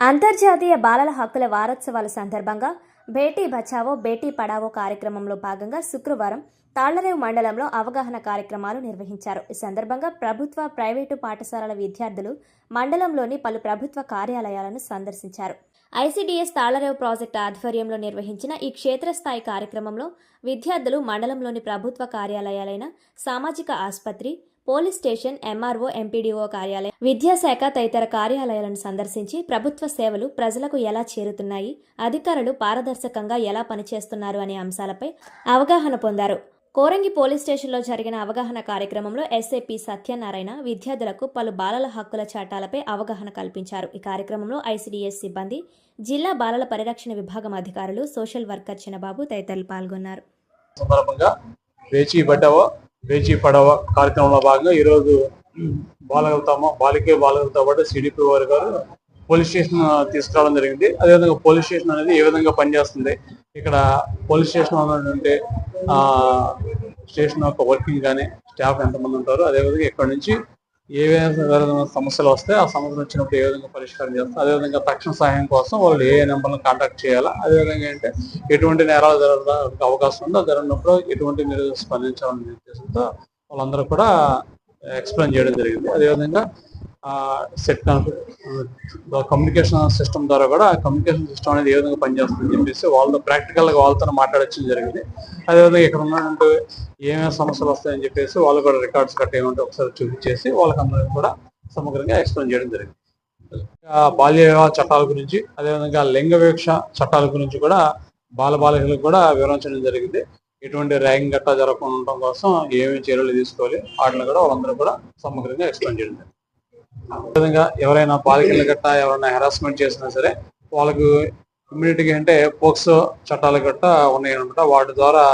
అంతర్జాతీయ బాలల హక్కుల వారోత్సవాల సందర్భంగా బేటీ బచావో బేటీ పడావో కార్యక్రమంలో భాగంగా శుక్రవారం తాళ్ళరేవు మండలంలో అవగాహన కార్యక్రమాలు నిర్వహించారు. ఈ సందర్భంగా ప్రభుత్వ ప్రైవేటు పాఠశాలల విద్యార్థులు మండలంలోని పలు ప్రభుత్వ కార్యాలయాలను సందర్శించారు. ఐసీడీఎస్ తాళ్ళరేవు ప్రాజెక్టు ఆధ్వర్యంలో నిర్వహించిన ఈ క్షేత్రస్థాయి కార్యక్రమంలో విద్యార్థులు మండలంలోని ప్రభుత్వ కార్యాలయాలైన సామాజిక ఆసుపత్రి పోలీస్ స్టేషన్ ఎంఆర్ఓ ఎంపీడీఓ కార్యాలయం విద్యాశాఖ తదితర కార్యాలయాలను సందర్శించి ప్రభుత్వ సేవలు ప్రజలకు ఎలా చేరుతున్నాయి అధికారులు పారదర్శకంగా ఎలా పనిచేస్తున్నారు అనే అంశాలపై అవగాహన పొందారు. కోరంగి పోలీస్ స్టేషన్లో జరిగిన అవగాహన కార్యక్రమంలో ఎస్ఏపీ సత్యనారాయణ విద్యార్థులకు పలు బాలల హక్కుల చట్టాలపై అవగాహన కల్పించారు. ఈ కార్యక్రమంలో ఐసీడీఎస్ సిబ్బంది జిల్లా బాలల పరిరక్షణ విభాగం అధికారులు సోషల్ వర్కర్ చిన్నబాబు తదితరులు పాల్గొన్నారు. వేచి పడవ కార్యక్రమంలో భాగంగా ఈరోజు బాలగలుగుతామో బాలికే బాలగలతో పాటు సిడిపి వారి గారు పోలీస్ స్టేషన్ తీసుకురావడం జరిగింది. అదేవిధంగా పోలీస్ స్టేషన్ అనేది ఏ విధంగా పనిచేస్తుంది? ఇక్కడ పోలీస్ స్టేషన్ ఉన్నటువంటి ఆ స్టేషన్ యొక్క వర్కింగ్ కానీ స్టాఫ్ ఎంతమంది ఉంటారో అదేవిధంగా ఇక్కడ నుంచి ఏవైనా సమస్యలు వస్తే ఆ సమస్యలు వచ్చినప్పుడు ఏ విధంగా పరిష్కారం చేస్తారు? అదేవిధంగా తక్షణ సహాయం కోసం వాళ్ళు ఏ నెంబర్ని కాంటాక్ట్ చేయాలా? అదేవిధంగా ఏంటంటే ఎటువంటి నేరాలు జరగడానికి అవకాశం ఉందో జరిగినప్పుడు ఎటువంటి మీరు స్పందించాలనే ఉద్దేశంతో వాళ్ళందరూ కూడా ఎక్స్ప్లెయిన్ చేయడం జరిగింది. అదేవిధంగా సెట్ కమ్యూనికేషన్ సిస్టమ్ ద్వారా కూడా కమ్యూనికేషన్ సిస్టమ్ అనేది ఏ విధంగా పనిచేస్తుందని చెప్పేసి వాళ్ళతో ప్రాక్టికల్గా వాళ్ళతో మాట్లాడచ్చు జరిగింది. అదేవిధంగా ఇక్కడ ఉన్నటువంటి ఏమేమి సమస్యలు వస్తాయని చెప్పేసి వాళ్ళు కూడా రికార్డ్స్ కట్ ఏమంటే ఒకసారి చూపించేసి వాళ్ళకందరికీ కూడా సమగ్రంగా ఎక్స్ప్లెయిన్ చేయడం జరిగింది. బాల్య వివాహ చట్టాల గురించి అదేవిధంగా లింగ వివక్ష చట్టాల గురించి కూడా బాల బాలికలకు కూడా వివరించడం జరిగింది. ఎటువంటి ర్యాగింగ్ గట్టా జరగకుండా ఉండటం కోసం ఏమేమి చర్యలు తీసుకోవాలి వాటిని కూడా వాళ్ళందరూ కూడా సమగ్రంగా ఎక్స్ప్లెయిన్ చేయడం జరిగింది. విధంగా ఎవరైనా బాలికలు గట్ట ఎవరైనా హెరాస్మెంట్ చేసినా సరే వాళ్ళకు ఇమ్మీడియట్గా అంటే పోక్సో చట్టాలు గట్ట ఉన్నాయన్నమాట వాటి ద్వారా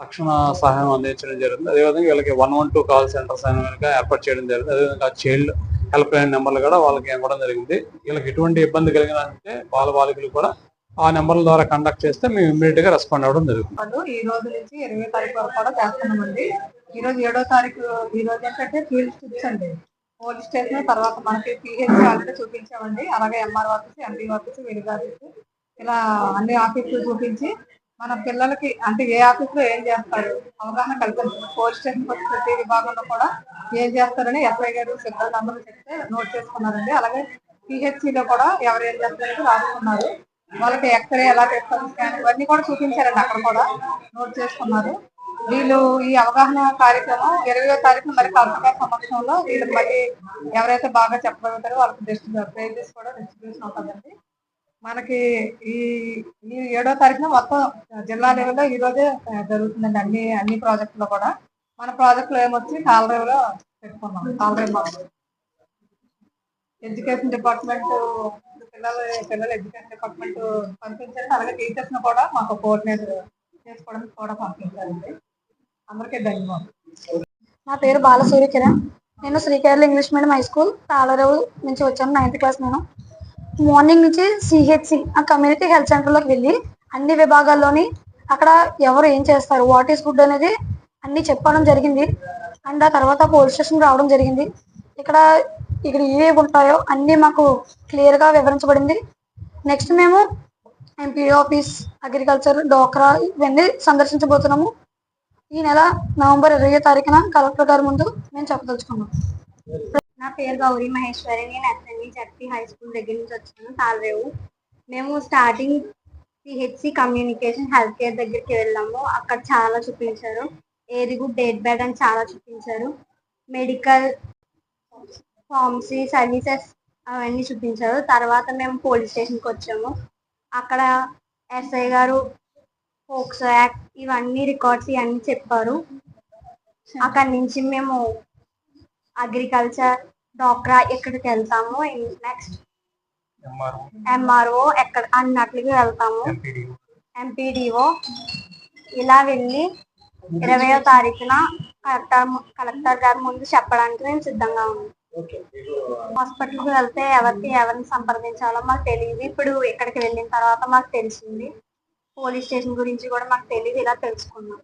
తక్షణ సహాయం అందించడం జరిగింది. అదేవిధంగా వీళ్ళకి one one two call centres అయిన ఏర్పాటు చేయడం జరిగింది. అదేవిధంగా చైల్డ్ హెల్ప్ లైన్ నెంబర్లు కూడా వాళ్ళకి ఇవ్వడం జరిగింది. వీళ్ళకి ఎటువంటి ఇబ్బంది కలిగినా అంటే బాల బాలికలు కూడా ఆ నెంబర్ల ద్వారా కండక్ట్ చేస్తే మేము ఇమ్మీడియట్గా రెస్పాండ్ అవ్వడం జరుగుతుంది. ఈ రోజు నుంచి ఇరవై తారీఖు వరకు కూడా చేస్తున్నామండి ఈ రోజు ఏడో తారీఖు ఈ రోజు ఏంటంటే ఫీల్డ్ స్టిప్స్ అండి. పోలీస్ స్టేషన్ తర్వాత మనకి పిహెచ్ ఆల్రెడీ చూపించామండి. అలాగే ఎంఆర్ ఆఫీస్ ఎంపీ ఆఫీస్ విడిగా ఆఫీస్. ఇలా అన్ని ఆఫీసులు చూపించి మన పిల్లలకి అంటే ఏ ఆఫీస్లో ఏం చేస్తారు? అవగాహన కల్పించారు పోలీస్ స్టేషన్ ప్రతి విభాగంలో కూడా ఏం చేస్తారని ఎస్ఐ గారు సిబ్బంది అందరూ చెప్తే నోట్ చేసుకున్నారండి. అలాగే పిహెచ్సిలో లో కూడా ఎవరు ఏం చేస్తారని రాసుకున్నారు. వాళ్ళకి ఎక్స్రే ఎలా చేస్తారు స్కాన్ ఇవన్నీ కూడా చూపించారండి అక్కడ కూడా. నోట్ చేసుకున్నారు. వీళ్ళు ఈ అవగాహన కార్యక్రమం ఇరవయో తారీఖున మరి కలెక్టర్ సమక్షంలో వీళ్ళు మళ్ళీ ఎవరైతే బాగా చెప్పగలుగుతారో వాళ్ళకి డిస్ట్రిబ్యూట్ ప్రైజెస్ కూడా డిస్ట్రిబ్యూషన్ ఉంటుందండి మనకి ఈ ఈ ఏడో తారీఖున మొత్తం జిల్లా లెవెల్లో ఈ రోజే జరుగుతుందండి అన్ని అన్ని ప్రాజెక్టులో కూడా. మన ప్రాజెక్టులో ఏమొచ్చి కాలరేవులో పెట్టుకున్నాం కాలరేవు ఎడ్యుకేషన్ డిపార్ట్మెంట్ పిల్లల పిల్లలు ఎడ్యుకేషన్ డిపార్ట్మెంట్ పంపించారు అలాగే టీచర్స్ కూడా మాకు కోఆర్డినేటర్ చేసుకోవడానికి కూడా పంపించారండి. అందరికీ ధన్యవాదాలు. నా పేరు బాలసూర్య కిరణ్. నేను Srikerala English medium high school Talarevu నుంచి వచ్చాను నైన్త్ క్లాస్ నేను. మార్నింగ్ నుంచి సిహెచ్సి ఆ కమ్యూనిటీ హెల్త్ సెంటర్లోకి వెళ్ళి అన్ని విభాగాల్లోని అక్కడ ఎవరు ఏం చేస్తారు వాట్ ఈస్ గుడ్ అనేది అన్ని చెప్పడం జరిగింది. అండ్ ఆ తర్వాత పోలీస్ స్టేషన్ రావడం జరిగింది. ఇక్కడ ఇక్కడ ఏవి ఉంటాయో అన్నీ మాకు క్లియర్గా వివరించబడింది. నెక్స్ట్ మేము ఎంపీ ఆఫీస్ అగ్రికల్చర్ డోక్రా ఇవన్నీ సందర్శించబోతున్నాము. ఈ నెల నవంబర్ ఇరవై తారీఖున కలెక్టర్ గారి ముందు మేము చెప్పదలుచుకున్నాం. నా పేరు గౌరీ మహేశ్వరి నేను ఎస్ఎన్ఈ జడ్పీ హై స్కూల్ దగ్గర నుంచి వచ్చాను తాళరేవు మేము starting CHC communication health care దగ్గరికి వెళ్ళాము. అక్కడ చాలా చూపించారు. ఏది గుడ్ డేట్ బ్యాడ్ అని చాలా చూపించారు. మెడికల్ ఫార్మసీ సర్వీసెస్ అవన్నీ చూపించారు. తర్వాత మేము పోలీస్ స్టేషన్కి వచ్చాము. అక్కడ ఎస్ఐ గారు ఫోక్సో యాక్ట్ ఇవన్నీ రికార్డ్స్ ఇవన్నీ చెప్పారు. అక్కడి నుంచి మేము అగ్రికల్చర్ డాక్రా ఎక్కడికి వెళ్తాము నెక్స్ట్ ఎంఆర్ఓ ఎక్కడ అన్నట్లకి వెళ్తాము. ఎంపీడీఓ ఇలా వెళ్ళి ఇరవయో తారీఖున కలెక్టర్ కలెక్టర్ గారి ముందు చెప్పడానికి మేము సిద్ధంగా ఉన్నాం. హాస్పిటల్కి వెళ్తే ఎవరికి ఎవరిని సంప్రదించాలో మాకు తెలియదు ఇప్పుడు ఇక్కడికి వెళ్ళిన తర్వాత మాకు తెలిసింది. పోలీస్ స్టేషన్ గురించి కూడా మాకు తెలియదు ఇలా తెలుసుకున్నాం.